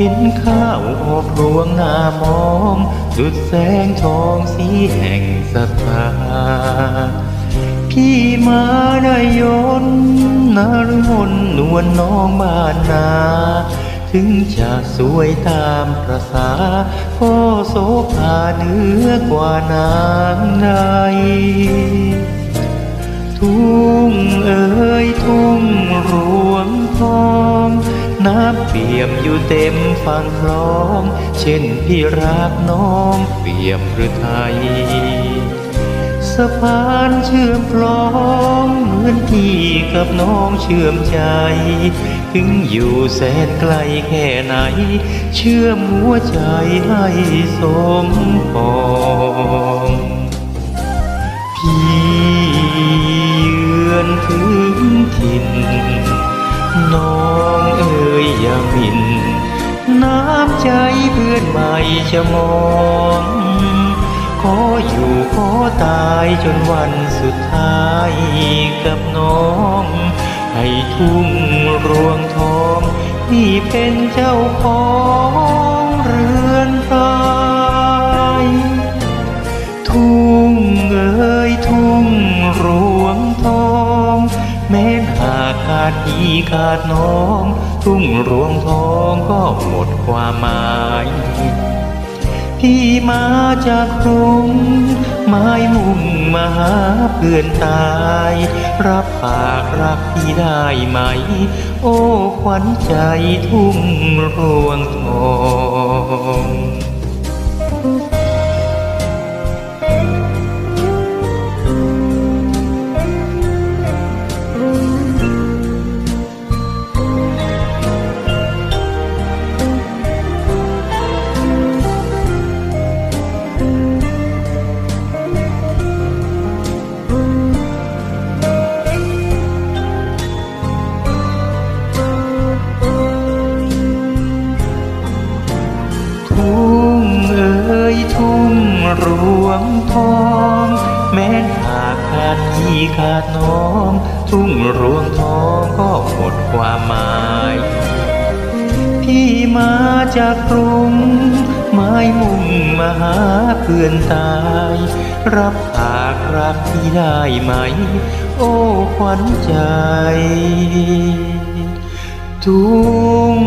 เห็นข้าวออกรวงหน้ามองสุดแสงทองสีแห่งศรัทธาพี่มาได้ยนนารมนนวลน้องบ้านนา ถึงจะสวยตามประสาก็โสภาเหนือกว่านางใด ปี่ยมอยู่เต็มฝั่งคลอง เช่นพี่รักน้องเปี่ยมหรือไทยสะพานเชื่อมคลองเหมือนพี่กับน้องเชื่อมใจ ถึงอยู่แสนไกลแค่ไหน เชื่อมหัวใจให้สมปองพี่เยือนถึงถิ่นน้อง ยอย่าหมิ่นน้ำใจเพื่อนใหม่จะมอง ขออยู่ขอตายจนวันสุดท้ายกับน้อง ให้ทุ่งรวงทอง ที่เป็นเจ้าของ ขาดพี่ขาดน้อง ทุ่งรวงทองก็หมดความหมายพี่มาจากกรุงไม้มุ่งมาหาเพื่อนตาย รับปากรักพี่ได้ไหม โอ้ขวัญใจทุ่งรวงทอง รวงทอง แม้หากขาดพี่ขาดน้อง ทุ่งรวงทองก็หมดความหมายพี่มาจากกรุงไม้มุ่งมาหาเพื่อนตาย รับปากรักพี่ได้ไหม โอ้ขวัญใจ ทุ่ง